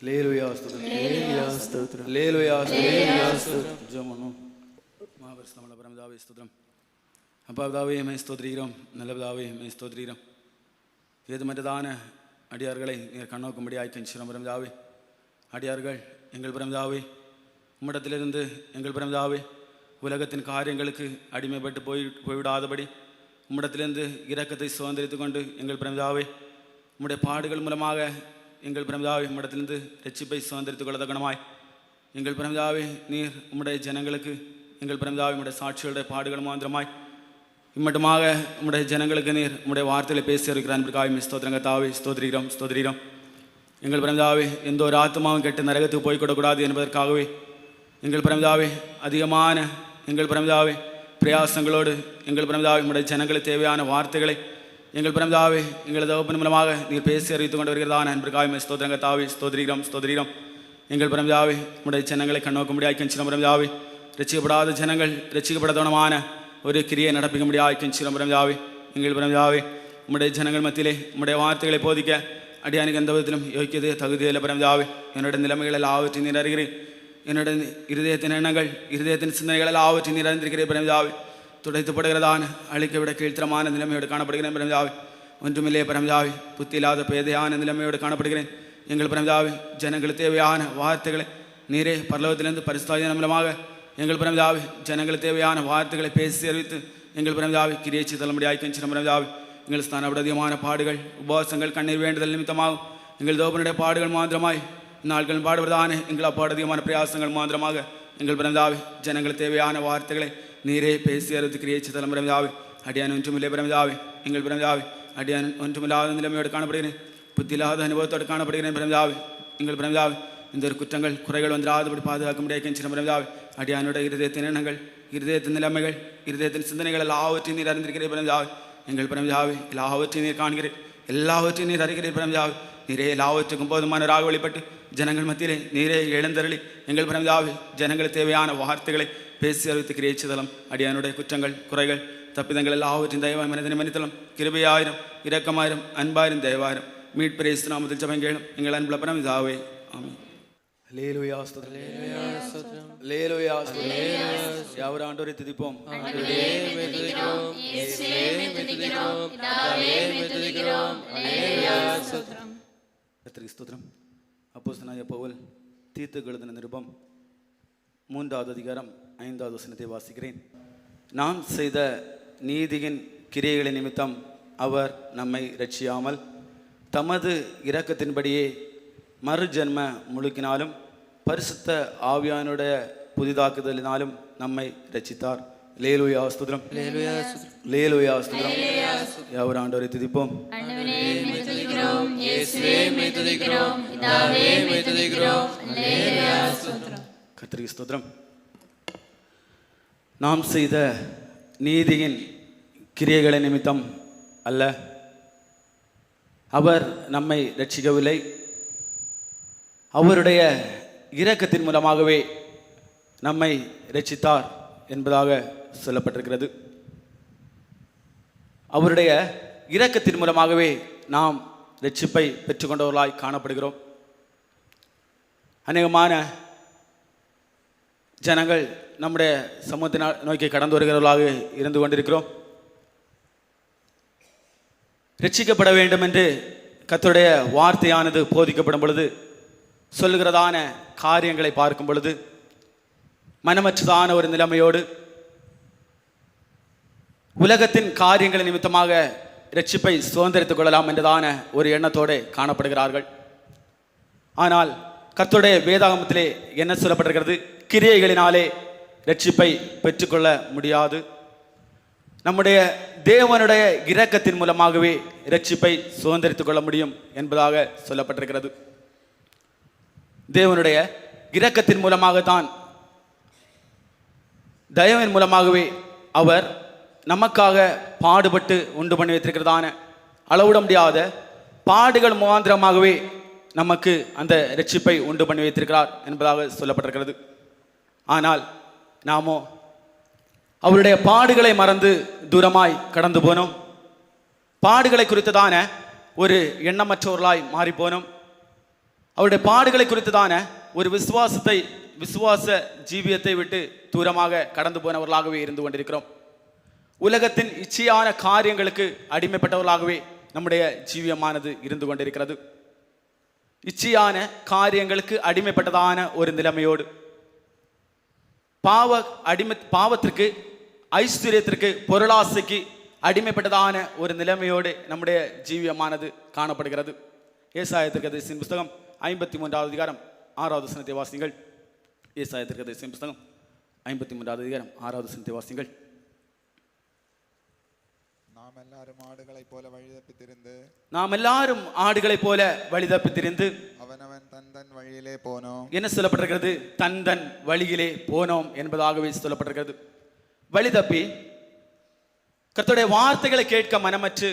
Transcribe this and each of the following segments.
లేలుయా స్తోత్రం హల్లెలూయా స్తోత్రం లేలుయా హల్లెలూయా స్తోత్రం ஜெபம் மகாபரிசுத்தமுள்ள பரமதாவே ஸ்தோத்திரம் அப்பா பிதாவே மை ஸ்தோத்திரிக்கிறோம் நல்ல பிதாவே மை ஸ்தோத்திரிக்கிறோம் ஏதுமற்றதான அடியார்களை நீர் கண்ணோக்கும்படி ஆய்க்கின்றோம் பிரமதாவே அடியார்கள் எங்கள் பிரமதாவே உம்மிடத்திலிருந்து எங்கள் பிரமதாவே உலகத்தின் காரியங்களுக்கு அடிமைப்பட்டு போய் போய்விடாதபடி உம்மிடத்திலிருந்து இரக்கத்தை சுதந்திரித்துக் கொண்டு எங்கள் பிரமதாவே உம்முடைய பாடுகள் மூலமாக எங்கள் பிரமிதாவை உம்மிடத்திலிருந்து ரட்சிப்பை சுதந்திரித்துக் கொள்ளத்தக்கணமாய் எங்கள் பிரமதாவே நீர் உம்முடைய ஜனங்களுக்கு எங்கள் பிரமிதாவை உம்முடைய சாட்சிகளுடைய பாடுகள் மாந்திரமாய். இம்மட்டுமாக உம்முடைய ஜனங்களுக்கு நீர் உம்முடைய வார்த்தையில் பேசி இருக்கிற அன்பிற்காக ஸ்தோத்திரங்க தாவே ஸ்தோத்திரிக்கிறோம் எங்கள் பிரமதாவே எந்த ஒரு ஆத்மாவும் கெட்டு நரகத்துக்கு போய்கொடக்கூடாது என்பதற்காகவே எங்கள் பிரமதாவே அதிகமான எங்கள் பிரமதாவே பிரயாசங்களோடு எங்கள் பிரமிதாவை உம்முடைய ஜனங்களுக்கு தேவையான வார்த்தைகளை எங்கள் பிரமதாவே எங்களது தகப்பன் மூலமாக நீங்கள் பேசி அறிவித்துக் கொண்டு வருகிறதான அன்பிற்காவே ஸ்தோத்திரங்க தாவி ஸ்தோத்திரிக்கிறோம் ஸ்தோத்திரிக்கிறோம். எங்கள் பிரமதாவே உடைய ஜனங்களை கண்ணோக்க கண்ணோக்கும்படியாய் கெஞ்சிரம் பிரமதாவே ரசிக்கப்படாத ஜனங்கள் ரசிக்கப்படத்தவனமான ஒரு கிரியை நடப்பிக்க நடப்பிக்கும்படியாய் கெஞ்சிரம் பிரமதாவே எங்கள் பிரமதாவே உம்முடைய ஜனங்கள் மத்தியிலே உம்முடைய வார்த்தைகளை போதிக்க அடியானுக்கு எந்த விதத்திலும் யோக்கியது தகுதியில் பிரமதாவே என்னோட நிலைமைகள் எல்லாவற்றையும் நீர் அறிகிறேன். என்னோட இருதயத்தின் எண்ணங்கள் இருதயத்தின் சிந்தனைகள் எல்லாவற்றையும் நீர் அறிந்திருக்கிறேன் பிரமதாவே துடைத்துப்படுகிறதான அழிக்கவிட கீழ்த்தரமான நிலைமையோடு காணப்படுகிறேன் பிரமதாவே ஒன்றுமில்லையே பிரமதாவே புத்தி இல்லாத பேதையான நிலைமையோடு காணப்படுகிறேன். எங்கள் பிரமதாவே ஜனங்களுக்கு தேவையான வார்த்தைகளை நீரே பரலோகத்திலிருந்து பரிசுத்தாதின மூலமாக எங்கள் பிரமதாவே ஜனங்களுக்கு தேவையான வார்த்தைகளை பேசி அறிவித்து எங்கள் பிரமதாவை கிரியேச்சி தள்ளும்படியாய் கஞ்சின பிரமதாவை எங்கள் ஸ்தானப்படதியமான பாடுகள் உபவாசங்கள் கண்ணீர் வேண்டுதல் நிமித்தமாகும். எங்கள் தோபனுடைய பாடுகள் மாத்திரமாய் நாட்கள் பாடுவதான எங்கள் அப்பாடதியமான பிரயாசங்கள் மாத்திரமாக எங்கள் பிரமதாவை ஜனங்களுக்கு தேவையான வார்த்தைகளை நீரே பேசி அறிவித்து கிரியச்சி தள்ளும் பிரமதாவை அடியான் ஒன்றுமில்லை பிரமதாவை எங்கள் பிரமதாவை அடியான் ஒன்றுமில்லாத நிலைமையோடு காணப்படுகிறேன் புத்தியில்லாத அனுபவத்தோடு காணப்படுகிறேன் பிரமதாவை எங்கள் பிரமதாவை இந்த ஒரு குற்றங்கள் குறைகள் வந்துடாதபடி பாதுகாக்க முடியாது சின்ன பிரமதாவை அடியானுடைய இருதயத்தின் எண்ணங்கள் இருதயத்தின் நிலைமைகள் இருதயத்தின் சிந்தனைகள் எல்லாவற்றையும் நீர் அறிந்திருக்கிறேன் பிரமதாவை எங்கள் பிரமதாவை எல்லாவற்றையும் நீர் காண்கிறேன் எல்லாவற்றையும் நீர் அறிகிறேன் பிரமதாவை நீரே எல்லாவற்றுக்கும் போதுமானவராக வெளிப்பட்டு ஜனங்கள் மத்தியிலே நீரே எழுந்தருளி எங்கள் பிரமதாவை ஜனங்களுக்கு தேவையான வார்த்தைகளை பேசி அறிவித்து கிரேச்சிதலம் அடியானுடைய குற்றங்கள் குறைகள் தப்பிதங்கள் எல்லாவற்றையும் தயவாய் மனிதனை மன்னித்தலும். கிருபையாயிரம் இரக்கமாயிரம் அன்பாயிரம் தயவாயிரம் மீட்பிரேசு நாமத்தில் ஜபங்கேளும் எங்கள் அன்புல பிரமிதாவே. ஆமென். லேலுயா ஸ்தோத்திரம். லேலுயா ஸ்தோத்திரம். யாவர் ஆண்டவரை துதிப்போம். ஆண்டவரே உம்மை துதிக்கிறோம். ஹல்லேலூயா ஸ்தோத்திரம். அப்போஸ்தலனாகிய பவுல் தீர்த்து எழுதின நிருபம் மூன்றாவது அதிகாரம் ஐந்தாவது வசனத்தை வாசிக்கிறேன். நாம் செய்த நீதியின் கிரியைகளின் நிமித்தம் அவர் நம்மை ரட்சியாமல் தமது இரக்கத்தின்படியே மறுஜன்ம முழுக்கினாலும் பரிசுத்த ஆவியானுடைய புதிதாக்குதலினாலும் நம்மை ரட்சித்தார் லேலுயா ஸ்துதிரம் லேலுயா ஸ்துதிரம் யாவர் ஆண்டவரை துதிப்போம். துதிக்கிறோம் இயேசுவே உம்மை துதிக்கிறோம் பிதாவே உம்மை துதிக்கிறோம் அல்லேலூயா ஸ்தோத்திரம் கர்த்தருக்கு ஸ்தோத்திரம். நாம் செய்த நீதியின் கிரியைகளை நிமித்தம் அல்ல. அவர் நம்மை ரட்சிக்கவில்லை அவருடைய இரக்கத்தின் மூலமாகவே நம்மை ரட்சித்தார் என்பதாக சொல்லப்பட்டிருக்கிறது. அவருடைய இரக்கத்தின் மூலமாகவே நாம் ரட்சிப்பை பெற்றுக்கொண்டவர்களாய் காணப்படுகிறோம். அநேகமான ஜனங்கள் நம்முடைய சமூகத்தினால் நோக்கி கடந்து வருகிறவர்களாக இருந்து கொண்டிருக்கிறோம். ரட்சிக்கப்பட வேண்டும் என்று கத்துடைய வார்த்தையானது போதிக்கப்படும் பொழுது சொல்லுகிறதான காரியங்களை பார்க்கும் பொழுது மனமற்றதான ஒரு நிலைமையோடு உலகத்தின் காரியங்கள் நிமித்தமாக ரட்சிப்பை சுதந்திரித்துக் கொள்ளலாம் என்றதான ஒரு எண்ணத்தோடு காணப்படுகிறார்கள். ஆனால் கர்த்தருடைய வேதாகமத்திலே என்ன சொல்லப்பட்டிருக்கிறது? கிரியைகளினாலே ரட்சிப்பை பெற்றுக்கொள்ள முடியாது. நம்முடைய தேவனுடைய இரக்கத்தின் மூலமாகவே ரட்சிப்பை சுதந்திரித்துக் கொள்ள முடியும் என்பதாக சொல்லப்பட்டிருக்கிறது. தேவனுடைய இரக்கத்தின் மூலமாகத்தான் தயவின் மூலமாகவே அவர் நமக்காக பாடுபட்டு உண்டு பண்ணி வைத்திருக்கிறதான அளவிட முடியாத பாடுகள் முகாந்திரமாகவே நமக்கு அந்த ரட்சிப்பை உண்டு பண்ணி வைத்திருக்கிறார் என்பதாக சொல்லப்பட்டிருக்கிறது. ஆனால் நாமோ அவருடைய பாடுகளை மறந்து தூரமாய் கடந்து போனோம். பாடுகளை குறித்ததான ஒரு எண்ணமற்றவர்களாய் மாறி போனோம். அவருடைய பாடுகளை குறித்துதான ஒரு விசுவாசத்தை விசுவாச ஜீவியத்தை விட்டு தூரமாக கடந்து போனவர்களாகவே இருந்து கொண்டிருக்கிறோம். உலகத்தின் இச்சையான காரியங்களுக்கு அடிமைப்பட்டவர்களாகவே நம்முடைய ஜீவியமானது இருந்து கொண்டிருக்கிறது. இச்சையான காரியங்களுக்கு அடிமைப்பட்டதான ஒரு நிலைமையோடு பாவ அடிமை பாவத்திற்கு ஐஸ்வர்யத்திற்கு பொருளாசைக்கு அடிமைப்பட்டதான ஒரு நிலைமையோடு நம்முடைய ஜீவியமானது காணப்படுகிறது. ஏசாயத்திற்கு புஸ்தகம் ஐம்பத்தி மூன்றாவது அதிகாரம் ஆறாவது சனத்தை வாசிங்கள் ஏசாயத்திற்கு புஸ்தகம் ஐம்பத்தி மூன்றாவது அதிகாரம் ஆறாவது சனத்தை வாசிங்கள் அவனவன் தன் தன் வழியிலே போனோம். என்ன சொல்லப்பட்டிருக்கிறது? தன் தன் வழியிலே போனோம் என்பதாகவே சொல்லப்பட்டிருக்கிறது. வழி தப்பி கர்த்தருடைய வார்த்தைகளை கேட்க மனமற்று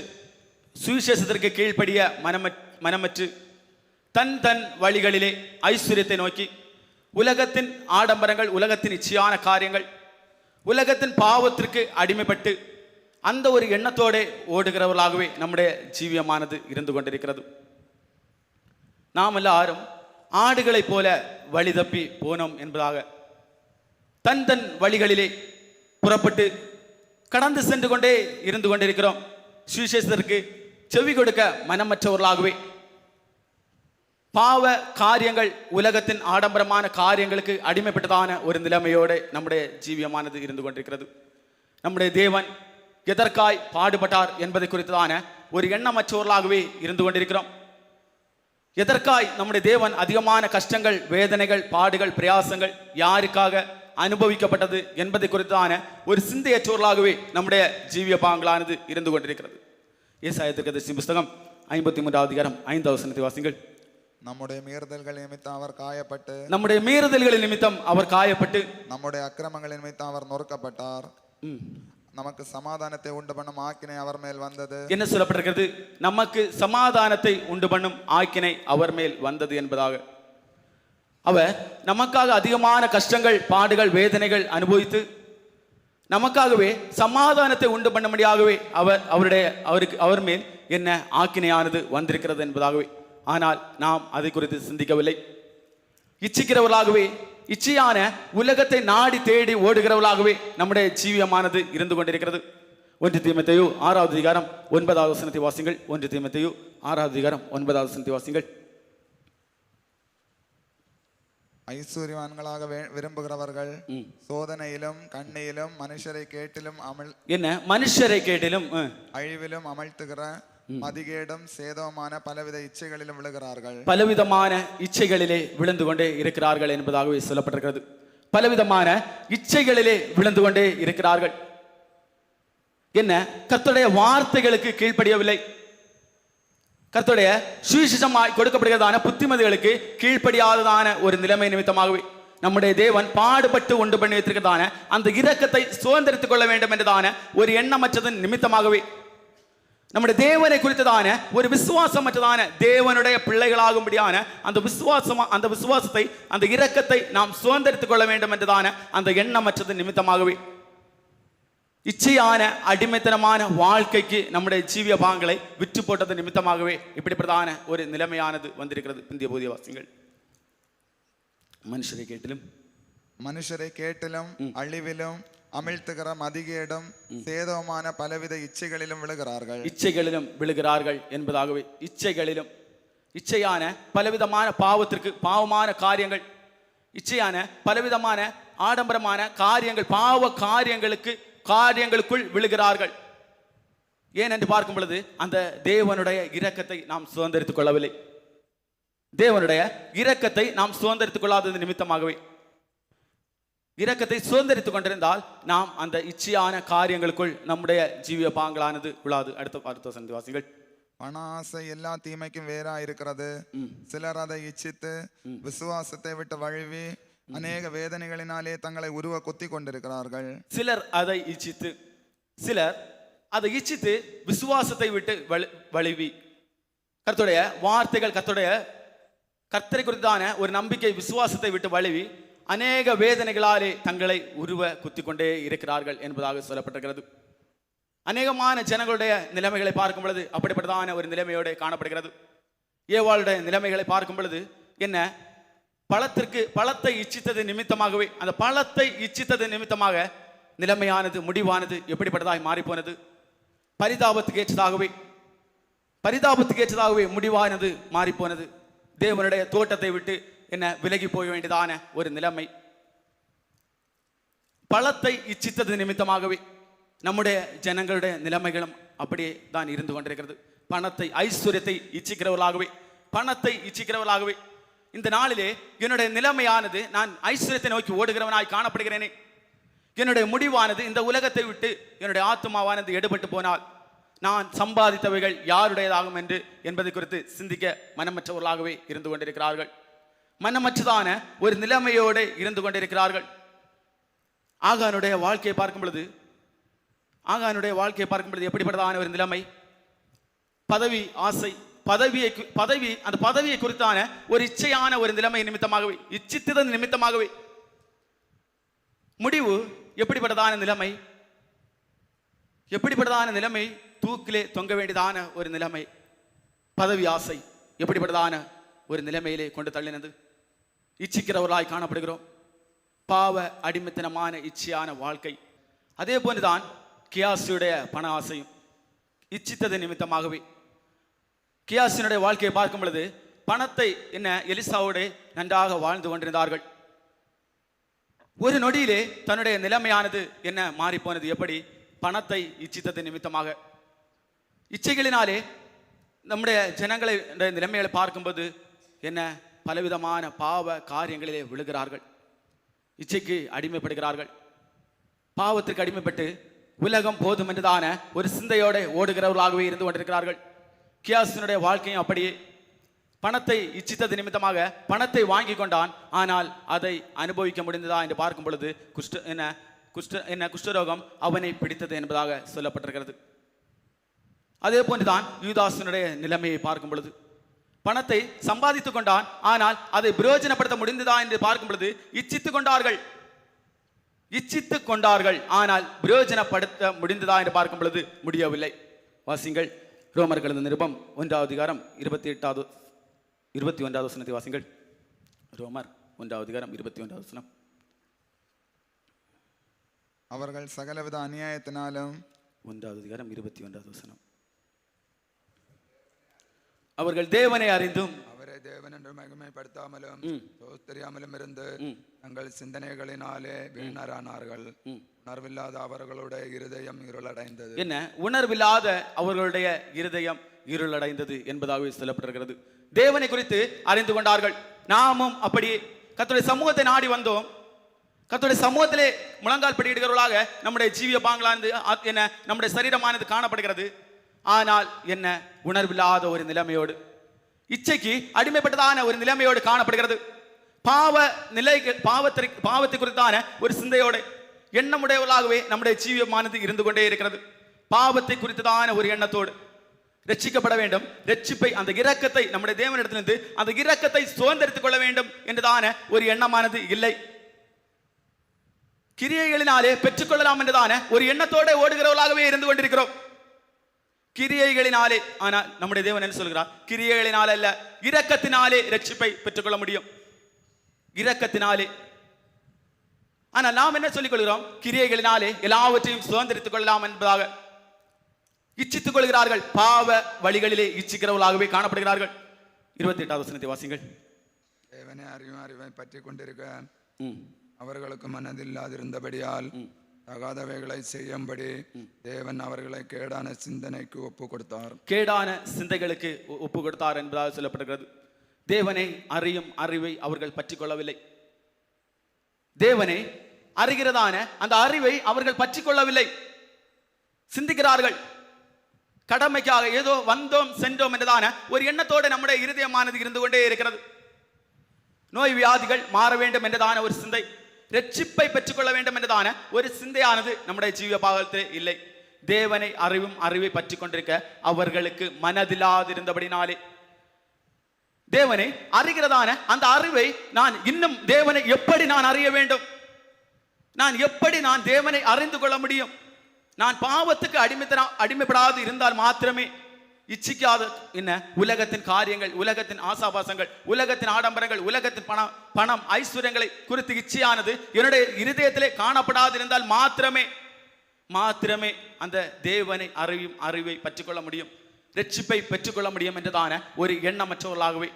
சுவிசேஷத்திற்கு கீழ்ப்படிய மனம மனமற்று தன் தன் வழிகளிலே ஐஸ்வர்யத்தை நோக்கி உலகத்தின் ஆடம்பரங்கள் உலகத்தின் இச்சையான காரியங்கள் உலகத்தின் பாவத்திற்கு அடிமைப்பட்டு அந்த ஒரு எண்ணத்தோடே ஓடுகிறவர்களாகவே நம்முடைய ஜீவியமானது இருந்து கொண்டிருக்கிறது. நாம் எல்லாரும் ஆடுகளைப் போல வழி தப்பி போனோம் என்பதாக தன் தன் வழிகளிலே புறப்பட்டு கடந்து சென்று கொண்டே இருந்து கொண்டிருக்கிறோம். சுவிசேஷத்திற்கு செவி கொடுக்க மனமற்றவர்களாகவே. பாவ காரியங்கள் உலகத்தின் ஆடம்பரமான காரியங்களுக்கு அடிமைப்பட்டதான ஒரு நிலைமையோடு நம்முடைய ஜீவியமானது இருந்து கொண்டிருக்கிறது. நம்முடைய தேவன் எதற்காய் பாடுபட்டார் என்பதை குறித்ததான ஒரு எண்ணமற்றவர்களாகவே இருந்து கொண்டிருக்கிறோம். எதற்காய் நம்முடைய தேவன் அதிகமான கஷ்டங்கள் வேதனைகள் பாடுகள் பிரயாசங்கள் யாருக்காக அனுபவிக்கப்பட்டது என்பதை குறித்தான ஒரு சிந்தையற்றவர்களாகவே நம்முடைய ஜீவிய பாங்களானது இருந்து கொண்டிருக்கிறது. ஏசாயத்திற்கு புஸ்தகம் ஐம்பத்தி மூன்றாவது அதிகாரம் ஐந்தாவது வசனத்தை வாசிங்கள். நம்முடைய மீறுதல்கள் நிமித்தம் அவர் காயப்பட்டு நம்முடைய மீறுதல்களின் நிமித்தம் அவர் காயப்பட்டு நம்முடைய அக்கிரமங்கள் நிமித்தம் அவர் நொறுக்கப்பட்டார். நமக்கு சமாதானத்தை உண்டு பண்ணும் ஆக்கினை அவர் மேல் வந்தது. என்ன சொல்லப்பட்டிருக்கிறது? நமக்கு சமாதானத்தை உண்டு பண்ணும் ஆக்கினை அவர் மேல் வந்தது என்பதாக. அவர் நமக்காக அதிகமான கஷ்டங்கள் பாடுகள் வேதனைகள் அனுபவித்து நமக்காகவே சமாதானத்தை உண்டு பண்ணும்படியாகவே அவர் அவருடைய அவருக்கு அவர் மேல் என்ன ஆக்கினையானது வந்திருக்கிறது என்பதாகவே. ஆனால் நாம் அதை குறித்து சிந்திக்கவில்லை. இச்சிக்கிறவர்களாகவே இச்சையான உலகத்தை நாடி தேடி ஓடுகிறவர்களாகவே நம்முடைய ஜீவியமானது இருந்து கொண்டிருக்கிறது. ஒன்று தீமத்தையோ ஆறாவது அதிகாரம் ஒன்பதாவது வசனத்தை வாசிங்கள். ஒன்று தீமத்தையோ ஆறாவது அதிகாரம் ஒன்பதாவது வசனத்தை வாசிங்கள். ஐஸ்வர்யவான்களாக விரும்புகிறவர்கள் சோதனையிலும் கண்ணியிலும் மனுஷரை கேட்டிலும் அமிழ் என்ன? மனுஷரை கேட்டிலும் அழிவிலும் அமிழ்த்துகிற மதிகேடும் சேதவுமான பலவித இச்சைகளிலும் விழுகிறார்கள் பலவிதமான இச்சைகளிலே விழுந்து கொண்டே இருக்கிறார்கள் என்பதாகவே சொல்லப்பட்டிருக்கிறது பலவிதமான இச்சைகளிலே விழுந்து கொண்டே இருக்கிறார்கள் என்ன கர்த்தருடைய வார்த்தைகளுக்கு கீழ்ப்படியவில்லை கர்த்தருடைய சுவிசேஷமாய் கொடுக்கப்படுகிறதான புத்திமதிகளுக்கு கீழ்ப்படியாததான ஒரு நிலைமை நிமித்தமாகவே நம்முடைய தேவன் பாடுபட்டு உண்டு பண்ணி வைத்திருக்கிறதான அந்த இரக்கத்தை சுதந்திரித்துக் கொள்ள வேண்டும் என்றதான ஒரு எண்ணமற்றதன் நிமித்தமாகவே நம்முடைய தேவனை குறித்ததான ஒரு விசுவாசமற்றதான தேவனுடைய பிள்ளைகளாகும்படியான அந்த விசுவாசமா அந்த விசுவாசத்தை அந்த இரக்கத்தை நாம் சுதந்திரித்துக் கொள்ள வேண்டும் என்றதான அந்த எண்ணமற்றது நிமித்தமாகவே. இச்சையான அடிமைத்தனமான வாழ்க்கைக்கு நம்முடைய ஜீவிய பாங்களை விற்று போட்டது நிமித்தமாகவே இப்படிப்பட்டதான ஒரு நிலைமையானது வந்திருக்கிறது. இந்திய போதிய வாசிங்கள் மனுஷரை கேட்டிலும் மனுஷரை கேட்டிலும் அழிவிலும் அமிழ்த்துகிற மதிகேடும் சேதவுமான பலவித இச்சைகளிலும் விழுகிறார்கள். இச்சைகளிலும் விழுகிறார்கள் என்பதாகவே இச்சைகளிலும் இச்சையான பலவிதமான பாவத்திற்கு பாவமான காரியங்கள் இச்சையான பலவிதமான ஆடம்பரமான காரியங்கள் பாவ காரியங்களுக்கு காரியங்களுக்குள் விழுகிறார்கள். ஏன் என்று பார்க்கும் பொழுது அந்த தேவனுடைய இரக்கத்தை நாம் சுதந்திரித்துக் கொள்ளவில்லை. தேவனுடைய இரக்கத்தை நாம் சுதந்திரித்துக் கொள்ளாதது நிமித்தமாகவே இரக்கத்தை சுதந்திரித்துக் கொண்டிருந்தால் நாம் அந்த இச்சையான காரியங்களுக்குள் நம்முடைய ஜீவிய பாங்களானது விழாது. அடுத்த அடுத்த சந்திவாசிகள் ஆசை எல்லா தீமைக்கும் வேறா இருக்கிறது. சிலர் அதை இச்சித்து விசுவாசத்தை விட்டு வழுவி அநேக வேதனைகளினாலே தங்களை உருவ குத்தி கொண்டிருக்கிறார்கள். சிலர் அதை இச்சித்து சிலர் அதை இச்சித்து விசுவாசத்தை விட்டு வழி- வழுவி. கர்த்தருடைய வார்த்தைகள் கர்த்தருடைய கர்த்தரை குறித்தான ஒரு நம்பிக்கை விசுவாசத்தை விட்டு வழுவி. அநேக வேதனைகளாலே தங்களை உருவ குத்தி கொண்டே இருக்கிறார்கள் என்பதாக சொல்லப்பட்டிருக்கிறது. அநேகமான ஜனங்களுடைய நிலைமைகளை பார்க்கும் பொழுது அப்படிப்பட்டதான ஒரு நிலைமையோடு காணப்படுகிறது. ஏவாளுடைய நிலைமைகளை பார்க்கும் பொழுது என்ன? பழத்திற்கு பழத்தை இச்சித்தது நிமித்தமாகவே அந்த பழத்தை இச்சித்தது நிமித்தமாக நிலைமையானது முடிவானது எப்படிப்பட்டதாய் மாறிப்போனது? பரிதாபத்துக்கு ஏற்றதாகவே பரிதாபத்துக்கு ஏற்றதாகவே முடிவானது மாறிப்போனது. தேவனுடைய தோட்டத்தை விட்டு என்ன விலகி போக வேண்டியதான ஒரு நிலைமை. பழத்தை இச்சித்தது நிமித்தமாகவே நம்முடைய ஜனங்களுடைய நிலைமைகளும் அப்படியே தான் இருந்து கொண்டிருக்கிறது. பணத்தை ஐஸ்வர்யத்தை இச்சிக்கிறவர்களாகவே பணத்தை இச்சிக்கிறவர்களாகவே. இந்த நாளிலே என்னுடைய நிலைமையானது நான் ஐஸ்வர்யத்தை நோக்கி ஓடுகிறவனாய் காணப்படுகிறேனே. என்னுடைய முடிவானது இந்த உலகத்தை விட்டு என்னுடைய ஆத்மாவானது எடுபட்டு போனால் நான் சம்பாதித்தவைகள் யாருடையதாகும் என்று என்பது குறித்து சிந்திக்க மனமற்றவர்களாகவே இருந்து கொண்டிருக்கிறார்கள். மனமற்றதான ஒரு நிலைமையோடு இருந்து கொண்டிருக்கிறார்கள். ஆகானுடைய வாழ்க்கையை பார்க்கும் பொழுது ஆகானுடைய வாழ்க்கையை பார்க்கும் பொழுது எப்படிப்பட்டதான ஒரு நிலைமை? பதவி ஆசை பதவியை பதவி அந்த பதவியை குறித்தான ஒரு இச்சையான ஒரு நிலைமை நிமித்தமாகவே இச்சித்ததன் நிமித்தமாகவே. முடிவு எப்படிப்பட்டதான நிலைமை? எப்படிப்பட்டதான நிலைமை? தூக்கிலே தொங்க வேண்டியதான ஒரு நிலைமை. பதவி ஆசை எப்படிப்பட்டதான ஒரு நிலைமையிலே கொண்டு தள்ளினது? இச்சிக்கிறவர்களாய் காணப்படுகிறோம். பாவ அடிமைத்தனமான இச்சையான வாழ்க்கை. அதே போன்றுதான் கியாசுடைய பண ஆசையும் இச்சித்தது நிமித்தமாகவே. கியாசினுடைய வாழ்க்கையை பார்க்கும் பொழுது பணத்தை என்ன எலிசாவோடு நன்றாக வாழ்ந்து கொண்டிருந்தார்கள். ஒரு நொடியிலே தன்னுடைய நிலைமையானது என்ன மாறிப்போனது எப்படி? பணத்தை இச்சித்தது நிமித்தமாக. இச்சைகளினாலே நம்முடைய ஜனங்களை நிலைமைகளை பார்க்கும்போது என்ன? பலவிதமான பாவ காரியங்களிலே விழுகிறார்கள். இச்சைக்கு அடிமைப்படுகிறார்கள். பாவத்திற்கு அடிமைப்பட்டு உலகம் போதும் என்றுதான ஒரு சிந்தையோட ஓடுகிறவர்களாகவே இருந்து கொண்டிருக்கிறார்கள். கியாசினுடைய வாழ்க்கையும் அப்படியே. பணத்தை இச்சித்தது நிமித்தமாக பணத்தை வாங்கி கொண்டான். ஆனால் அதை அனுபவிக்க முடிந்ததா என்று பார்க்கும் பொழுது குஷ்ட என்ன குஷ்ட என்ன குஷ்டரோகம் அவனை பிடித்தது என்பதாக சொல்லப்பட்டிருக்கிறது. அதே போன்றுதான் யூதாசனுடைய நிலைமையை பார்க்கும் பொழுது. பணத்தை சம்பாதித்துக் கொண்டான். ஆனால் அதை பிரயோஜனப்படுத்த முடிந்ததா என்று பார்க்கும் பொழுது இச்சித்துக் கொண்டார்கள். இச்சித்துக் கொண்டார்கள். ஆனால் பிரயோஜனப்படுத்த முடிந்ததா என்று பார்க்கும் பொழுது முடியவில்லை. வாசிங்கள். ரோமர்களது நிருபம் ஒன்றாவது அதிகாரம் இருபத்தி எட்டாவது இருபத்தி ஒன்றாவது வசனத்தை வாசிங்கள். ரோமர் ஒன்றாவது அதிகாரம் இருபத்தி ஒன்றாவது வசனம். அவர்கள் சகலவித அநியாயத்தினாலும் ஒன்றாவது அதிகாரம் இருபத்தி ஒன்றாவது வசனம். அவர்கள் தேவனை அறிந்தும் அவரை தேவன் என்று மகிமைப்படுத்தாமலும். தெரியாமலும் இருந்து. தங்கள் சிந்தனைகளினாலே வீணரானார்கள். உணர்வில்லாத அவர்களுடைய இருதயம் இருளடைந்தது. என்ன? உணர்வில்லாத அவர்களுடைய இருதயம் இருளடைந்தது என்பதாகவே சொல்லப்பட்டிருக்கிறது. தேவனை குறித்து அறிந்து கொண்டார்கள். நாமும் அப்படி கர்த்தருடைய சமூகத்தை நாடி வந்தோம். கர்த்தருடைய சமூகத்திலே முழங்கால் படியிடுகிறவர்களாக நம்முடைய ஜீவிய பாங்களானது என்ன நம்முடைய சரீரமானது காணப்படுகிறது. ஆனால் என்ன? உணர்வில்லாத ஒரு நிலைமையோடு. இச்சைக்கு அடிமைப்பட்டதான ஒரு நிலைமையோடு காணப்படுகிறது. பாவ நிலை பாவத்திற்கு பாவத்தை குறித்தான ஒரு சிந்தையோடு எண்ணமுடையவர்களாகவே நம்முடைய ஜீவியமானது இருந்து கொண்டே இருக்கிறது. பாவத்தை குறித்ததான ஒரு எண்ணத்தோடு ரட்சிக்கப்பட வேண்டும். ரட்சிப்பை அந்த இரக்கத்தை நம்முடைய தேவனிடத்திலிருந்து அந்த இரக்கத்தை சுதந்திரித்துக் கொள்ள வேண்டும் என்றதான ஒரு எண்ணமானது இல்லை. கிரியைகளினாலே பெற்றுக்கொள்ளலாம் என்றதான ஒரு எண்ணத்தோட ஓடுகிறவர்களாகவே இருந்து கொண்டிருக்கிறோம். கிரியைகளினாலே ஆனால் நம்முடைய தேவன் என்ன சொல்கிறார்? கிரியைகளினால அல்ல இரக்கத்தினாலே ரட்சிப்பை பெற்றுக்கொள்ள முடியும். இரக்கத்தினாலே. ஆனால் நாம் என்ன சொல்லிக் கொள்கிறோம் கிரியைகளினாலே எல்லாவற்றையும் சுதந்திரித்துக் கொள்ளலாம் என்பதாக. இச்சித்துக் கொள்கிறார்கள். பாவ வழிகளிலே இச்சிக்கிறவர்களாகவே காணப்படுகிறார்கள். இருபத்தி எட்டாவது வசனத்தை வாசிங்கள் தேவனை அறிவும் அறிவை பற்றி கொண்டிருக்க. அவர்களுக்கு மனதில்லாதிருந்தபடியால் தகாதவைகளை செய்யும்படி தேவன் அவர்களை கேடான சிந்தனைக்கு ஒப்பு கொடுத்தார் கேடான சிந்தைகளுக்கு ஒப்பு கொடுத்தார் என்பதாக சொல்லப்படுகிறது. தேவனை அறியும் அறிவை அவர்கள் பற்றிக் கொள்ளவில்லை தேவனை அறிகிறதான அந்த அறிவை அவர்கள் பற்றிக் கொள்ளவில்லை சிந்திக்கிறார்கள். கடமைக்காக ஏதோ வந்தோம் சென்றோம் என்றதான ஒரு எண்ணத்தோடு நம்முடைய இருதயமானது இருந்து கொண்டே இருக்கிறது. நோய் வியாதிகள் மாற வேண்டும் என்றதான ஒரு சிந்தை. ரட்சிப்பை பெற்றுக்கொள்ள வேண்டும் என்றதான ஒரு சிந்தையானது நம்முடைய ஜீவ பாகத்தில் இல்லை தேவனை அறிவும் அறிவை பற்றி கொண்டிருக்க அவர்களுக்கு மனதில்லாதிருந்தபடினாலே தேவனை அறிகிறதான அந்த அறிவை நான் இன்னும் தேவனை எப்படி நான் அறிய வேண்டும் நான் எப்படி நான் தேவனை அறிந்து கொள்ள முடியும் நான் பாவத்துக்கு அடிமைத்தனா அடிமைப்படாது இருந்தால் மாத்திரமே இச்சிக்காத என்ன? உலகத்தின் காரியங்கள் உலகத்தின் ஆசாபாசங்கள் உலகத்தின் ஆடம்பரங்கள் உலகத்தின் பணம் பணம் ஐஸ்வர்யங்களை குறித்து இச்சையானது என்னுடைய இருதயத்திலே காணப்படாதிருந்தால் மாத்திரமே மாத்திரமே அந்த தேவனை அறியும் அறிவை பற்றிக்கொள்ள முடியும் ரட்சிப்பை பெற்றுக்கொள்ள முடியும் என்றுதான ஒரு எண்ணமற்றவர்களாகவே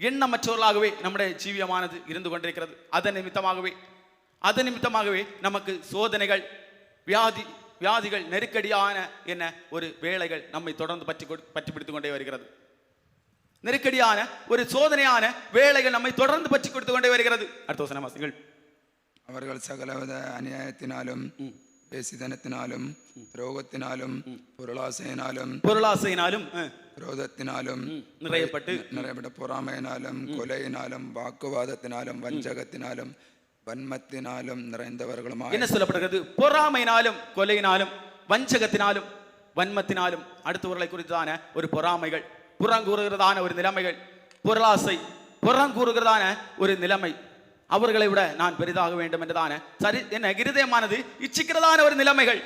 எண்ணமற்றவர்களாகவே நம்முடைய ஜீவியமானது இருந்து கொண்டிருக்கிறது. அதன் நிமித்தமாகவே அதன் நிமித்தமாகவே நமக்கு சோதனைகள் வியாதி வியாதிகள் நெருக்கடியான என்ன ஒரு வேலைகள் நம்மை தொடர்ந்து பற்றி பற்றி பிடித்துக் கொண்டே வருகிறது. நெருக்கடியான ஒரு சோதனையான வேலைகள் நம்மை தொடர்ந்து பற்றி கொடுத்து கொண்டே வருகிறது. அடுத்த வசன அவர்கள் சகலவித அநியாயத்தினாலும் பேசிதனத்தினாலும் துரோகத்தினாலும் பொருளாசையினாலும் பொருளாசையினாலும் விரோதத்தினாலும் நிறையப்பட்டு நிறையப்பட்ட பொறாமையினாலும் கொலையினாலும் வாக்குவாதத்தினாலும் வஞ்சகத்தினாலும் வன்மத்தினாலும் நிறைந்தவர்களுமா என்ன சொல்லப்படுகிறது? பொறாமையினாலும் கொலையினாலும் வஞ்சகத்தினாலும் வன்மத்தினாலும் அடுத்தவர்களை குறித்தான ஒரு பொறாமைகள் புறங்கூறுகிறதான ஒரு நிலைமைகள் பொருளாசை புறங்கூறுகிறதான ஒரு நிலைமை. அவர்களை விட நான் பெரிதாக வேண்டும் என்றதான சரி என்ன இருதயமானது இச்சிக்கிறதான ஒரு நிலைமைகள்.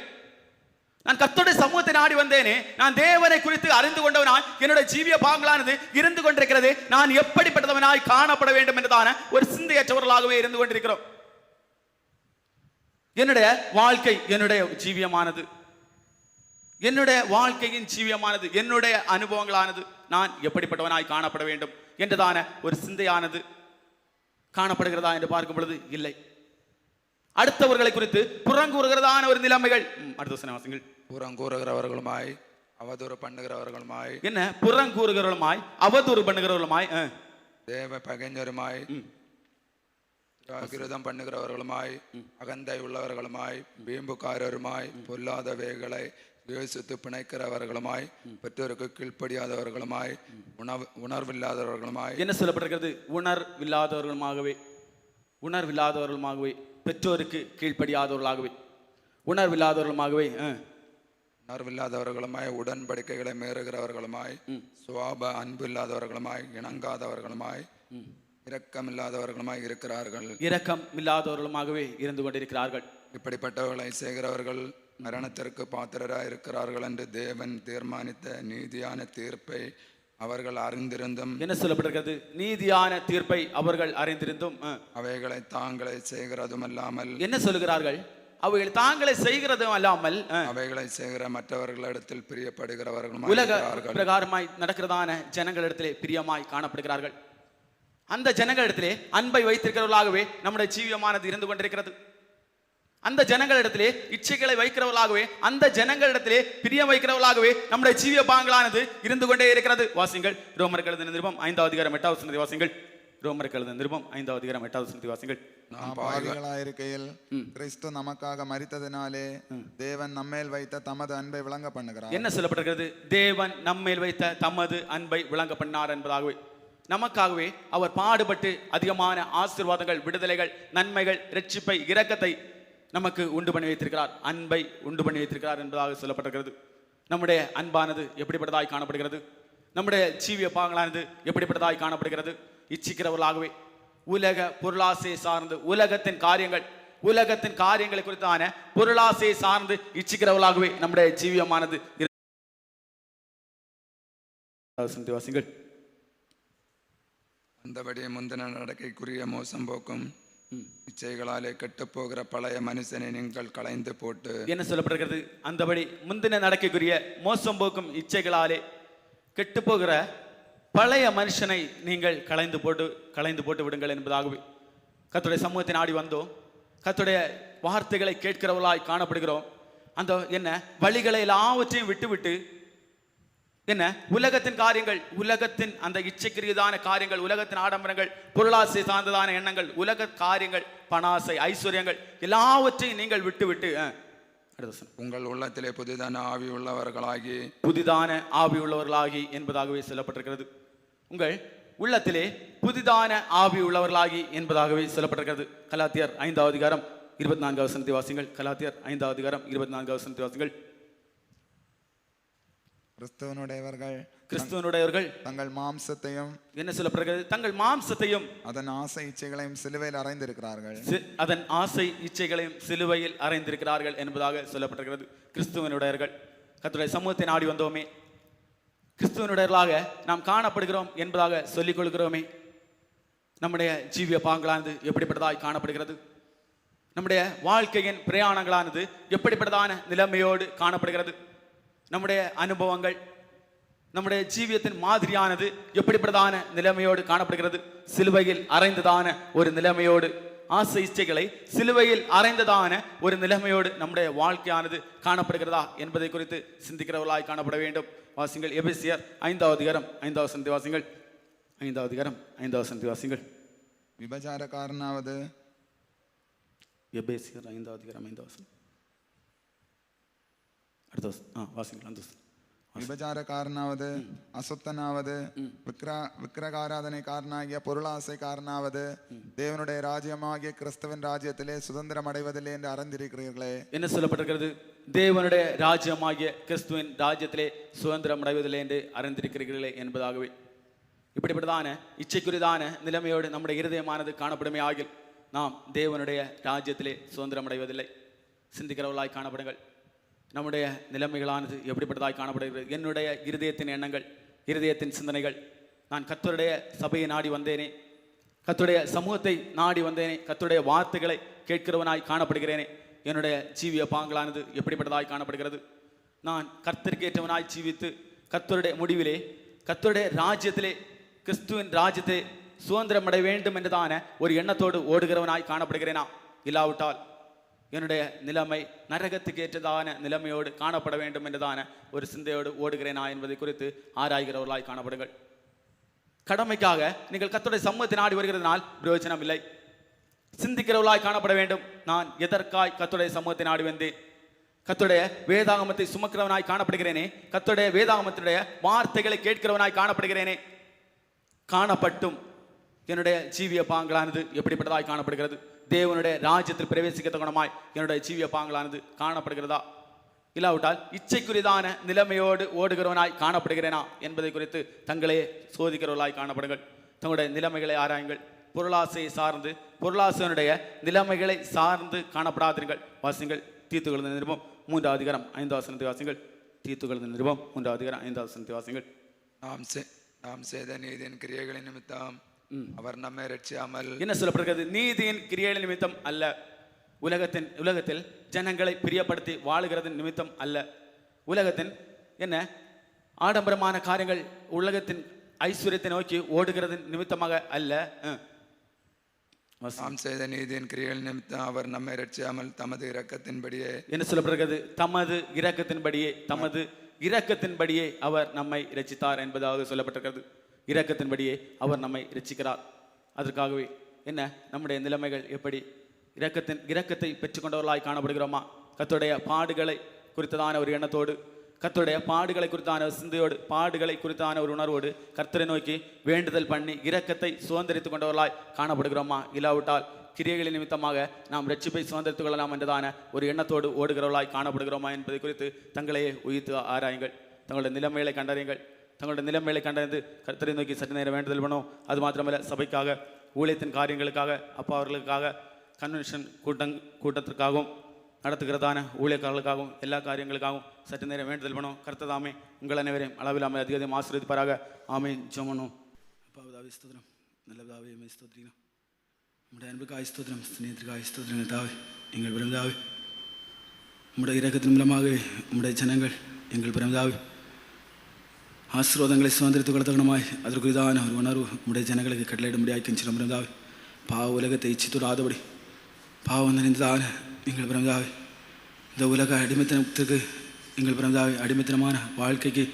நான் கத்தோட சமூகத்தை நாடி வந்தேனே நான் தேவனை குறித்து அறிந்து கொண்டவனாய் என்னுடைய ஜீவிய பாங்களானது இருந்து கொண்டிருக்கிறது. நான் எப்படிப்பட்டவனாய் காணப்பட வேண்டும் என்றதான ஒரு சிந்தையற்றவர்களாகவே இருந்து கொண்டிருக்கிறோம். என்னுடைய வாழ்க்கை என்னுடைய ஜீவியமானது. என்னுடைய வாழ்க்கையின் ஜீவியமானது என்னுடைய அனுபவங்களானது. நான் எப்படிப்பட்டவனாய் காணப்பட வேண்டும் என்றதான ஒரு சிந்தையானது காணப்படுகிறதா என்று பார்க்கும் பொழுது இல்லை. நிலைமைகள். ம், அடுத்த வசன வாசிங்கள். புறம் கூறுகிறவர்களுமாய் அவதூறு பண்ணுகிறவர்களுமாய். என்ன? புறங்கூறுகிறவர்களுமாய் அவதூறு பண்ணுகிறவர்களுமாய் அஹ், தேவ பகைஞருமாய் விரோதம் பண்ணுகிறவர்களுமாய் அகந்தை உள்ளவர்களுமாய் வீம்புக்காரருமாய் பொல்லாதவைகளை யோசித்து பிணைக்கிறவர்களுமாய் பெற்றோருக்கு கீழ்ப்படியாதவர்களுமாய் உணவு உணர்வில்லாதவர்களுமாய். என்ன சொல்லப்பட்டிருக்கிறது? உணர்வில்லாதவர்களுமாகவே. உணர்வில்லாதவர்களுமாகவே. பெற்றோருக்கு கீழ்ப்படியாதவர்களாகவே உணர்வில்லாதவர்களுமாகவே உணர்வில்லாதவர்களுமாய் உடன்படிக்கைகளை மீறுகிறவர்களுமாய் சுவாப அன்பு இல்லாதவர்களுமாய் இணங்காதவர்களுமாய் இரக்கமில்லாதவர்களுமாய் இருக்கிறார்கள். இரக்கம் இல்லாதவர்களுமாகவே இருந்து கொண்டிருக்கிறார்கள். இப்படிப்பட்டவர்களை செய்கிறவர்கள் மரணத்திற்கு பாத்திரராய் இருக்கிறார்கள் என்று தேவன் தீர்மானித்த நீதியான தீர்ப்பை அவர்கள் அறிந்திருந்தும் என்ன சொல்லப்பட்டிருக்கிறது? நீதியான தீர்ப்பை அவர்கள் அறிந்திருந்தும் அவைகளை தாங்களே செய்கிறதுமல்லாமல் என்ன சொல்லுகிறார்கள்? அவைகள் தாங்களே செய்கிறதும் அல்லாமல் அவைகளை செய்கிற மற்றவர்களிடத்தில் பிரியப்படுகிறவர்களுமாய் உலக பிரகாரமாய் நடக்கிறதான ஜனங்களிடத்திலே பிரியமாய் காணப்படுகிறார்கள். அந்த ஜனங்களிடத்திலே அன்பை வைத்திருக்கிறவர்களாகவே நம்முடைய ஜீவியமானது இருந்து கொண்டிருக்கிறது. அந்த ஜனங்களிடத்திலே இச்சைகளை வைக்கிறவர்களாகவே அந்த ஜனங்களிடத்திலே பிரியம் வைக்கிறவர்களாகவே நம்முடைய ஜீவிய பாங்களானது இருந்து கொண்டே இருக்கிறது. வாசிங்கள் ரோமர் கழுத நிருபம் ஐந்தாவது அதிகாரம் எட்டாவது சந்தி வாசிங்கள். ரோமர் கழுத நிருபம் ஐந்தாவது அதிகாரம் எட்டாவது சந்தி வாசிங்கள். பாவிகளாயிருக்கையில் கிறிஸ்து நமக்காக மரித்ததினாலே தேவன் நம்மேல் வைத்த தமது அன்பை விளங்க பண்ணுகிறார் என்ன சொல்லப்பட்டிருக்கிறது? தேவன் நம்மேல் வைத்த தமது அன்பை விளங்க பண்ணார் என்பதாகவே. நமக்காகவே அவர் பாடுபட்டு அதிகமான ஆசீர்வாதங்கள் விடுதலைகள் நன்மைகள் இரட்சிப்பை இரக்கத்தை நமக்கு உண்டு பண்ணி வைத்திருக்கிறார். அன்பை உண்டு பண்ணி வைத்திருக்கிறார் என்பதாக சொல்லப்பட்டிருக்கிறது. நம்முடைய அன்பானது எப்படிப்பட்டதாய் காணப்படுகிறது? நம்முடைய ஜீவிய பாங்களானது எப்படிப்பட்டதாய் காணப்படுகிறது? இச்சிக்கிறவர்களாகவே உலக பொருளாசை சார்ந்து உலகத்தின் காரியங்கள் உலகத்தின் காரியங்களை குறித்தான பொருளாசையை சார்ந்து இச்சிக்கிறவர்களாகவே நம்முடைய ஜீவியமானது வாசிங்கள். அந்தபடி முந்தின நடக்கைக்குரிய மோசம் போக்கும் இச்சைகளாலே கெட்டுப்போகிற பழைய மனுஷனை நீங்கள் களைந்து போட்டு என்ன சொல்லப்படுகிறது? அந்தபடி முந்தின நடக்கக்கூடிய மோசம் போக்கும் இச்சைகளாலே கெட்டுப்போகிற பழைய மனுஷனை நீங்கள் களைந்து போட்டு களைந்து போட்டு விடுங்கள் என்பதாகவே கத்துடைய சமூகத்தை நாடி வந்தோம். கத்துடைய வார்த்தைகளை கேட்கிறவர்களாய் காணப்படுகிறோம். அந்த என்ன? வழிகளை எல்லாவற்றையும் விட்டுவிட்டு என்ன? உலகத்தின் காரியங்கள் உலகத்தின் அந்த இச்சைக்குரியதான காரியங்கள் உலகத்தின் ஆடம்பரங்கள் பொருளாசை சார்ந்ததான எண்ணங்கள் உலக காரியங்கள் பணாசை ஐஸ்வர்யங்கள் எல்லாவற்றையும் நீங்கள் அடுத்த வசனம். உங்கள் உள்ளத்திலே புதிதான ஆவி உள்ளவர்களாகி புதிதான ஆவி உள்ளவர்களாகி என்பதாகவே சொல்லப்பட்டிருக்கிறது. உங்கள் உள்ளத்திலே புதிதான ஆவி உள்ளவர்களாகி என்பதாகவே சொல்லப்பட்டிருக்கிறது. கலாத்தியர் ஐந்தாவது அதிகாரம் இருபத்தி நான்காவது வசனத்தை வாசிங்கள் கலாத்தியர் ஐந்தாவது அதிகாரம் இருபத்தி நான்காவது வசனத்தை வாசிங்கள் கிறிஸ்துவனுடையவர்கள் கிறிஸ்துவனுடையவர்கள். தங்கள் மாம்சத்தையும் என்ன சொல்லப்படுகிறது? தங்கள் மாம்சத்தையும். அதன் ஆசை இச்சைகளையும் சிலுவையில் அறைந்திருக்கிறார்கள் அதன் ஆசை இச்சைகளையும் சிலுவையில் அறைந்திருக்கிறார்கள் என்பதாக சொல்லப்பட்டிருக்கிறது. கிறிஸ்துவனுடையர்கள் கர்த்தருடைய சமூகத்தை நாடி வந்தோமே. கிறிஸ்துவனுடையவர்களாக நாம் காணப்படுகிறோம் என்பதாக சொல்லிக் கொள்கிறோமே நம்முடைய ஜீவிய பாங்களானது எப்படிப்பட்டதாய் காணப்படுகிறது? நம்முடைய வாழ்க்கையின் பிரயாணங்களானது எப்படிப்பட்டதான நிலைமையோடு காணப்படுகிறது? நம்முடைய அனுபவங்கள் நம்முடைய ஜீவியத்தின் மாதிரியானது எப்படிப்பட்டதான நிலைமையோடு காணப்படுகிறது? சிலுவையில் அறைந்ததான ஒரு நிலைமையோடு. ஆசை இச்சைகளை சிலுவையில் அறைந்ததான ஒரு நிலைமையோடு நம்முடைய வாழ்க்கையானது காணப்படுகிறதா என்பதை குறித்து சிந்திக்கிறவர்களாய் காணப்பட வேண்டும். வாசிங்கள் எபேசியர் ஐந்தாவது அதிகாரம் ஐந்தாவது சந்தி வாசிங்கள். ஐந்தாவது அதிகாரம் ஐந்தாவது சந்தி வாசிங்கள். விபச்சாரக்காரனாவது. எபேசியர் ஐந்தாவது அதிகாரம் ஐந்தாவது ஆ வாசிங்கள் அந்த வசனம். விபச்சாரக்காரனாவது அசுத்தனாவது விக்கிர விக்கிரகாராதனைக்காரனாகிய பொருளாசைக்காரனாவது தேவனுடைய ராஜ்யமாகிய கிறிஸ்துவின் ராஜ்யத்திலே சுதந்திரம் அடைவதில்லை என்று அறிந்திருக்கிறீர்களே. என்ன சொல்லப்பட்டிருக்கிறது? தேவனுடைய ராஜ்யமாகிய கிறிஸ்துவின் ராஜ்யத்திலே சுதந்திரம் அடைவதில்லை என்று அறிந்திருக்கிறீர்களே என்பதாகவே. இப்படிப்பட்டதான இச்சைக்குரிதான நிலைமையோடு நம்முடைய இருதயமானது காணப்படுமே ஆகில் நாம் தேவனுடைய ராஜ்யத்திலே சுதந்திரம் அடைவதில்லை. சிந்திக்கிறவர்களாய் காணப்படுங்கள். நம்முடைய நிலைமைகளானது எப்படிப்பட்டதாய் காணப்படுகிறது? என்னுடைய இருதயத்தின் எண்ணங்கள் இருதயத்தின் சிந்தனைகள். நான் கத்தருடைய சபையை நாடி வந்தேனே. கத்துடைய சமூகத்தை நாடி வந்தேனே. கத்துடைய வார்த்தைகளை கேட்கிறவனாய் காணப்படுகிறேனே. என்னுடைய ஜீவிய பாங்களானது எப்படிப்பட்டதாய் காணப்படுகிறது? நான் கர்த்தருக்கேற்றவனாய் ஜீவித்து கத்தருடைய முடிவிலே கத்தருடைய ராஜ்யத்திலே கிறிஸ்துவின் ராஜ்யத்தை சுதந்திரமடைய வேண்டும் என்றுதான ஒரு எண்ணத்தோடு ஓடுகிறவனாய் காணப்படுகிறேனா? இல்லாவிட்டால் என்னுடைய நிலைமை நரகத்துக்கு ஏற்றதான நிலைமையோடு காணப்பட வேண்டும் என்றதான ஒரு சிந்தையோடு ஓடுகிறேனா என்பதை குறித்து ஆராய்கிறவர்களாய் காணப்படுங்கள். கடமைக்காக நீங்கள் கத்துடைய சமூகத்தை நாடி வருகிறதுனால் பிரயோஜனம் இல்லை. சிந்திக்கிறவர்களாய் காணப்பட வேண்டும். நான் எதற்காய் கத்துடைய சமூகத்தை நாடி வந்தேன்? கத்துடைய வேதாகமத்தை சுமக்கிறவனாய் காணப்படுகிறேனே? கத்துடைய வேதாகமத்தினுடைய வார்த்தைகளை கேட்கிறவனாய் காணப்படுகிறேனே? காணப்பட்டும். என்னுடைய ஜீவிய பாங்களானது எப்படிப்பட்டதாய் காணப்படுகிறது? தேவனுடைய ராஜ்யத்தில் பிரவேசிக்க குணமாய் என்னுடைய ஜீவிய பாங்களானது காணப்படுகிறதா? இல்லாவிட்டால் இச்சைக்குரியதான நிலைமையோடு ஓடுகிறவனாய் காணப்படுகிறேனா என்பதை குறித்து தங்களே சோதிக்கிறவர்களாய் காணப்படுங்கள். தங்களுடைய நிலைமைகளை ஆராயுங்கள். பொருளாசையை சார்ந்து பொருளாசையனுடைய நிலைமைகளை சார்ந்து காணப்படாதீர்கள். வாசிங்கள் தீத்துக்கள் நிருபம். மூன்றாவது அதிகாரம் ஐந்தாவது வசனத்தை வாசிங்கள். தீத்துக்கள் நிருபம். மூன்றாவது அதிகாரம் ஐந்தாவது வசனத்தை வாசிங்கள். நாம் செ- நாம் செய்த நீதியின் கிரியைகளின் நிமித்தம் அவர் நம்மை ரட்சியாமல் என்ன சொல்லப்படுகிறது? நீதியின் கிரியைகள் நிமித்தம் அல்ல. உலகத்தின் உலகத்தில் ஜனங்களை பிரியப்படுத்தி வாழுகிறதன் நிமித்தம் அல்ல. உலகத்தின் என்ன? ஆடம்பரமான காரியங்கள் உலகத்தின் ஐஸ்வர்யத்தை நோக்கி ஓடுகிறதன் நிமித்தமாக அல்ல. நாம் செய்த நீதியின் கிரியைகள் நிமித்தம் அவர் நம்மை ரட்சியாமல் தமது இரக்கத்தின்படியே. என்ன சொல்லப்படுகிறது? தமது இரக்கத்தின்படியே தமது இரக்கத்தின்படியே அவர் நம்மை இரட்சித்தார் என்பதாக சொல்லப்பட்டிருக்கிறது. இரக்கத்தின்படியே அவர் நம்மை ரசிக்கிறார் அதற்காகவே என்ன? நம்முடைய நிலைமைகள் எப்படி? இரக்கத்தின் இரக்கத்தை பெற்றுக்கொண்டவர்களாய் காணப்படுகிறோமா? கத்துடைய பாடுகளை குறித்ததான ஒரு எண்ணத்தோடு கர்த்தருடைய பாடுகளை குறித்தான ஒரு சிந்தையோடு பாடுகளை குறித்தான ஒரு உணர்வோடு கர்த்தரை நோக்கி வேண்டுதல் பண்ணி இரக்கத்தை சுதந்திரித்துக் கொண்டவர்களாய் காணப்படுகிறோமா? இல்லாவிட்டால் கிரியைகளின் நிமித்தமாக நாம் ரட்சிப்பை சுதந்திரித்துக் கொள்ளலாம் என்றதான ஒரு எண்ணத்தோடு ஓடுகிறவர்களாய் காணப்படுகிறோமா என்பதை குறித்து தங்களையே உயிர்த்து ஆராயுங்கள். தங்களுடைய நிலைமைகளை கண்டறியுங்கள். தங்களுடைய நிலைமைகளை கண்டறிந்து கர்த்தரை நோக்கி சற்று நேரம் வேண்டுதல் பண்ணும். அது மாத்திரமல்ல சபைக்காக ஊழியத்தின் காரியங்களுக்காக அப்பா அவர்களுக்காக கன்வென்ஷன் கூட்டங் கூட்டத்திற்காகவும் நடத்துகிறதான ஊழியக்காரர்களுக்காகவும் எல்லா காரியங்களுக்காகவும் சற்று நேரம் வேண்டுதல் பண்ணும். கர்த்ததாமே உங்கள் அனைவரையும் அளவில்லாமல் அதிக அதிகம் ஆசிரியப்பாராக ஆமீன். ஜோமனும் அப்பாவதாவே ஸ்தோத்திரம். நல்லதாவே மே ஸ்தோத்திரிக்கிறோம் நம்முடைய அன்புக்காய் ஸ்தோத்திரம் ஸ்நேகத்திற்காய் ஸ்தோத்திரம் தாவே எங்கள் பிறந்தாவே நம்முடைய இரக்கத்தின் மூலமாகவே நம்முடைய ஜனங்கள் எங்கள் பிறந்தாவே. ஆசீர்வாதங்களை சுதந்திரத்துக் கொள்ளத்தகனமாய் அதற்குரிதான ஒரு உணர்வு உம்முடைய ஜனங்களுக்கு கட்டளையிடும்படியாய் கெஞ்சிடம் பிறந்தாவே பாவ உலகத்தை இச்சித்துடாதபடி பாவம் நிறைந்ததான எங்கள் பிறந்தாவே இந்த உலக அடிமைத்தனத்துக்கு எங்கள் பிறந்தாவே அடிமைத்தனமான வாழ்க்கைக்கு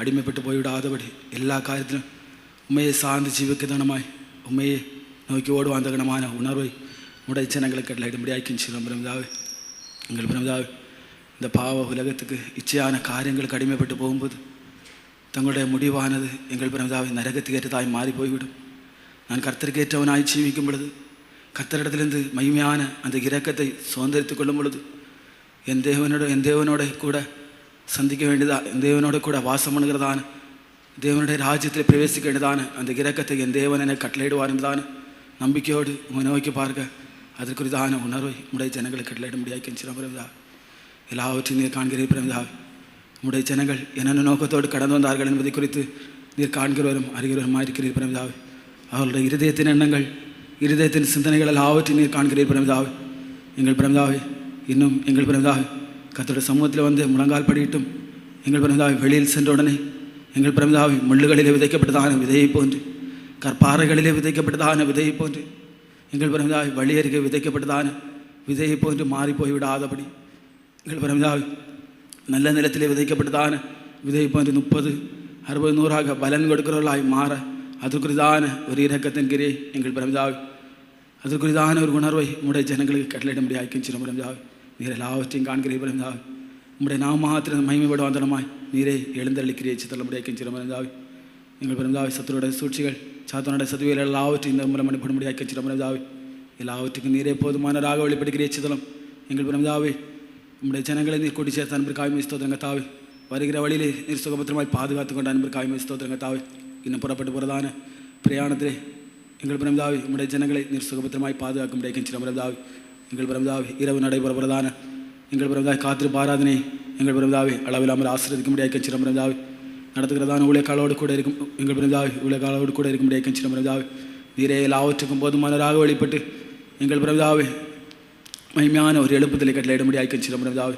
அடிமைப்பட்டு போய்விடாதபடி எல்லா காரியத்திலும் உண்மையை சார்ந்து ஜீவிக்கதனமாய் உண்மையை நோக்கி ஓடுவாந்தகனமான உணர்வை உடைய ஜனங்களுக்கு கட்டளையிடும்படியாய் கெஞ்சிடம் பிறந்தாவே எங்கள் பிறந்தாவே இந்த பாவ உலகத்துக்கு இச்சையான காரியங்களுக்கு அடிமைப்பட்டு போகும்போது தங்களுடைய முடிவானது எங்கள் பிறந்தாவை நரகத்துக்கு ஏற்றதாய் மாறி போய்விடும் நான் கர்த்தருக்கு ஏற்றவனாய் ஜீவிக்கும் பொழுது கர்த்தரிடத்திலிருந்து மகிமையான அந்த இரக்கத்தை சுதந்திரித்துக் கொள்ளும் பொழுது என் தேவனோட என் தேவனோட கூட சந்திக்க வேண்டியதா என் தேவனோட கூட வாசம் பண்ணுகிறதான தேவனுடைய ராஜ்யத்தில் பிரவேசிக்க வேண்டியதான அந்த இரக்கத்தை என் தேவன் என கட்டளையிடுவார் என்பதான நம்பிக்கையோடு உங்களை நோக்கி பார்க்க அதற்குரிதான உணர்வை உடைய ஜனங்களுக்கு கட்டளையிட முடியாது கெஞ்சிடம் பிறந்தா எல்லாவற்றையும் நீர் காண்கிறீர் பிறந்தா உம்முடைய ஜனங்கள் என்னென்ன நோக்கத்தோடு கடந்து வந்தார்கள் என்பதை குறித்து நீர் காண்கிறவரும் அறிகிறவருமாக இருக்கிறீர் பிரமிதாவே. அவர்களுடைய இருதயத்தின் எண்ணங்கள் இருதயத்தின் சிந்தனைகள் எல்லாவற்றையும் நீர் காண்கிறீர் பிரமிதாவே. எங்கள் பிரமிதாவே இன்னும் எங்கள் பிரமிதாவே கத்தோட சமூகத்தில் வந்து முழங்கால் படியிட்டும் எங்கள் பிரமிதாவை வெளியில் சென்ற உடனே எங்கள் பிரமிதாவை முள்ளுகளிலே விதைக்கப்பட்டதான விதையை போன்று கற்பாறைகளிலே விதைக்கப்பட்டதான விதையை போன்று எங்கள் பிரமிதாவை வழி அருகே விதைக்கப்பட்டதான விதையை போன்று மாறி போய்விடாதபடி எங்கள் பிரமிதாவை நல்ல நிலத்திலே விதைக்கப்பட்டதான விதையை போன்று முப்பது அறுபது நூறாக பலன் கொடுக்கிறவர்களாய் மாற அதற்குரிதான ஒரு இரக்கத்தின் கிரியை எங்கள் பிரமிதாவை அதற்குரிதான ஒரு உணர்வை உம்முடைய ஜனங்களுக்கு கட்டளையிட முடியாது கிஞ்சின பிரமிதாவை நீர் எல்லாவற்றையும் காண்கிறே பிரமிதாவை உம்முடைய நாம் மாத்திரம் மகிமைப்பட வந்தனமாய் நீரே எழுந்தளிக்கிறே சித்தல முடியாது கிஞ்சின பிரமிதாவை எங்கள் பிரமிதாவை சத்துருடைய சூழ்ச்சிகள் சாத்தனுடைய சதுவியல் எல்லாவற்றையும் இந்த மூலம் அனுப்பட முடியாது கட்சி பிறந்தாவை எல்லாவற்றுக்கும் நீரே போதுமானராக வெளிப்படுகிறே சிதலம் எங்கள் பிரமிதாவை உம்முடைய ஜனங்களை நீர் கொடி சேர்த்த அன்பு காய்மை ஸ்தோத்திரங்க தாவே வருகிற வழியிலே நீர் சுகபத்திரமாய் பாதுகாத்து கொண்ட அன்பு காய்மை ஸ்தோத்திரங்க தாவி இன்னும் புறப்பட்டு போகிறதான பிரயாணத்திலே எங்கள் பிறந்தாவே உம்முடைய ஜனங்களை நீர் சுகபத்திரமாய் பாதுகாக்க முடியாது கட்சி எங்கள் பிறந்தாவே இரவு நடைபெறப்படுறதான எங்கள் பிறந்தாவை காத்திருப்பு ஆராதனை எங்கள் பிறந்தாவை அளவில்லாமல் ஆசிரியக்க முடியாது கட்சி பிறந்தாவே நடத்துகிறதான ஊழியக்காலோடு கூட இருக்கும் எங்கள் பிறந்தாவை ஊழியக்காலோடு கூட இருக்கும் முடியாது கட்சி பிறந்தாவை நீரே எல்லாவற்றுக்கும் போதுமானராக வெளிப்பட்டு எங்கள் பிறந்தாவை மகிமையான ஒரு எழுப்புதலை கட்டளையிட முடியாது கட்சி பிறந்தாவை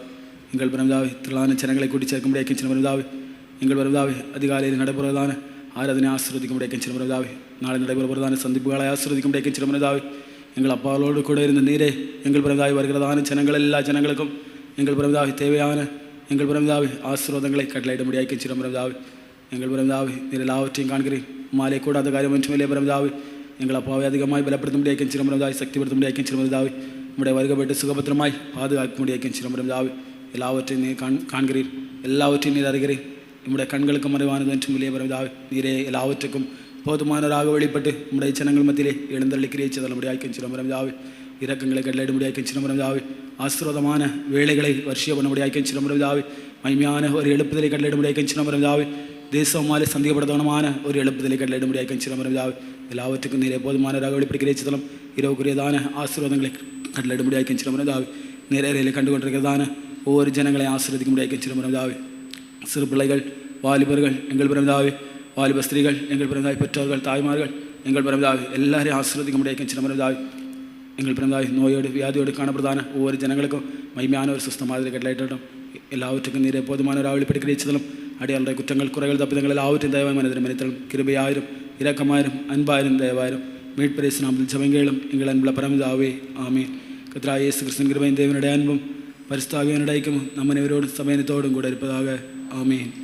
எங்கள் பிறந்தாவை திரளான ஜனங்களை கூட்டி சேர்க்க முடியாது கட்சி பிறந்தாவை எங்கள் பிறந்தாவை அதிகாலையில் நடைபெறுவதான ஆராதனை ஆசிர்வதிக்க முடியாது கட்சி பிறந்தாவை நாளை நடைபெறுவதான சந்திப்புகளை ஆசிர்வதிக்க முடியாது கட்சி பிறந்தாவை எங்கள் அப்பாவோடு கூட இருந்த நீரே எங்கள் பிறந்தாய் வருகிறதான ஜனங்கள் எல்லா ஜனங்களுக்கும் எங்கள் பிறந்தாவை தேவையான எங்கள் பிறந்தாவை ஆசீர்வாதங்களை கட்டளையிட முடியாது கட்சி பிறந்தாவை எங்கள் பிறந்தாவை நீர் எல்லாவற்றையும் காண்கிறேன் மாலை கூடாத காரியம் ஒன்றுமில்லை பிறந்தாவை எங்கள் அப்பாவை அதிகமாய் பலப்படுத்த முடியாது கட்சி பிறந்தாவை சக்திப்படுத்த முடியாது கட்சி பிறந்தாவை உடைய வருகப்பட்டு சுகபத்திரமாய் பாதுகாக்க முடியாது சிரமரம் பிறந்தாவை எல்லாவற்றையும் நீர் காண் காண்கிறீர். எல்லாவற்றையும் நீர் அறிகிறீர். நம்முடைய கண்களுக்கு மறைவானது என்றும் இல்லையே பிறந்தாவே நீரே எல்லாவற்றுக்கும் போதுமானவராக வெளிப்பட்டு நம்முடைய ஜனங்கள் மத்தியிலே எழுந்தள்ளிக்கிறே சிதல ஐக்கியம் சிரமரம் பிறந்தாவே இரக்கங்களை கட்டளையிட முடியாது சிரமரம் பிறந்தாவே ஆசீர்வாதமான வேலைகளை வர்ஷிய பண்ண முடியாது சிரமரம் பிறந்தாவே மகிமையான ஒரு எழுப்புதலை கட்டளையிட முடியாது சிரமரம் பிறந்தாவே தேசமாலே சந்திக்கப்படுத்தவனமான ஒரு எழுப்புதலை கட்டளையிட முடியாது சிரமரம் பிறந்தாவே எல்லாவற்றுக்கும் நீரே போதுமானவராக வெளிப்படுகிறே சிதலம் இரவுக்குரியதான ஆசீர்வாதங்களை கட்டளையிட முடியாது கட்சி பிறந்தாவே கண்டு கொண்டிருக்கிறதான ஒவ்வொரு ஜனங்களை ஆசீர்வதிக்க முடியாது கட்சி சிறு பிள்ளைகள் வாலிபர்கள் எங்கள் பிறந்தாவே வாலிப ஸ்திரீகள் எங்கள் பிறந்தாய் பெற்றோர்கள் தாய்மார்கள் எங்கள் பிறந்தாவே எல்லாரையும் ஆசீர்வதிக்க முடியாது கட்சி எங்கள் பிறந்தாய் நோயோடு வியாதியோடு காணப்படுதான ஒவ்வொரு ஜனங்களுக்கும் மைமையான ஒரு சுஸ்த கட்டளையிட்டும் எல்லாவற்றுக்கும் நீரே போதுமான ஒரு ஆவலி படிக்கிறீச்சலும் அடியாளுடைய குற்றங்கள் குறைகள் தப்பிதங்கள் எல்லாவற்றையும் தயவாய் மனதில் மனிதரும் கிருபையாயிரும் இரக்கமாயிரும் அன்பாயிரும் தயவாயிரும். மீட்பரேசு நாம் ஜபங்களும் எங்கள் அன்புல பரமதாவே. ஆமே கத்ரா இயேசு கிருஷ்ணன் கிருபையின் தேவனுடைய அன்பும் பரிசுத்தாவியனுடைய ஐக்கியமும் நம்ம இவரோடு சமயத்தோடும் கூட இருப்பதாக. ஆமீன்.